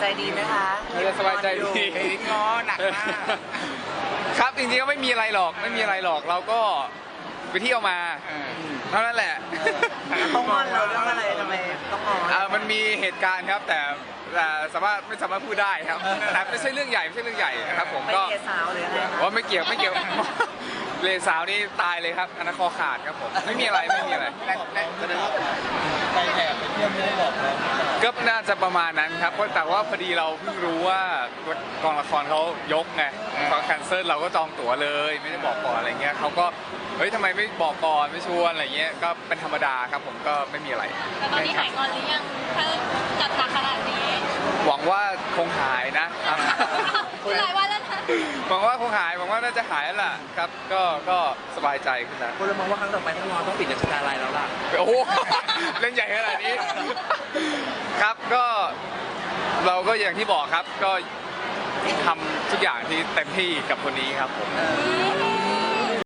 ใจดีไหมคะเราจะสบายใจดีเฮ้ยง้อหนักมาก ครับจริงๆก็ไม่มีอะไรหรอกไม่มีอะไรหรอกเราก็ไปเที่ยวมาเออเท่านั้นแหละต้องงอนเราเรื่องอะไรทำไมต้องงอนอ่ามันมีเหตุการณ์ครับแต่แต่สามารถไม่สามารถพูดได้ครับแต่ไม่ใช่เรื่องใหญ่ไม่ใช่เรื่องใหญ่ครับ ผมไม่ก็เกยสาวหรืออะไรคะว่าไม่เกี่ยวไม่เกี่ยวเลสาวนี่ตายเลยครับอนาคอขาดครับผมไม่มีอะไรไม่มีอะไรและและแสดงว่าไปแอบไปเที่ยวไม่ได้บอกเรา ก็น่าจะประมาณนั้นครับเพราะแต่ว่าพอดีเราเพิ่งรู้ว่ากองละครเขายกไงเขาแคนเซิลเราก็จองตั๋วเลย ไม่ได้บอกก่อนอะไรเงี้ยเขาก็เฮ้ยทำไมไม่บอกก่อนไม่ชวนอะไรเงี้ยก็เป็นธรรมดาครับผมก็ไม่มีอะไรแต่ตอนนี้หายงอนหรือยังถ้าจัดหนักขนาดนี้ หวังว่าคงหายนะครับคือหลายวันแล้วนะ หวังว่าคงหายหวังว่าน่าจะหายแล้วล่ะครับ ก็ก็สบายใจขึ้นแล้วคนเรามองว่าครั้งต่อไปต้องรอต้องปิดราชการอะไรแล้วล่ะโอ้โหเล่นใหญ่ขนาดนี้ ครับก็เราก็อย่างที่บอกครับก็ทำทุกอย่างที่เต็มที่กับคนนี้ครับผมอืม